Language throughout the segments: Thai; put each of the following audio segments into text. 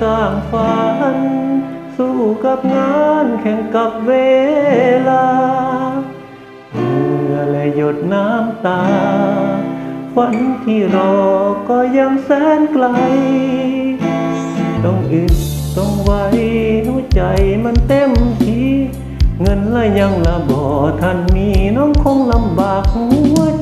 สร้างฝัน สู้กับงานแข่งกับเวลาเมื่อและหยดน้ำตา ฝันที่รอก็ยังแสนไกล ต้องอึดต้องไวหัวใจมันเต็มทีเงินและยังละบ่ทันมีน้องคงลำบากหัวใจ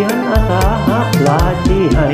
สียงอาสาหลาที่ให้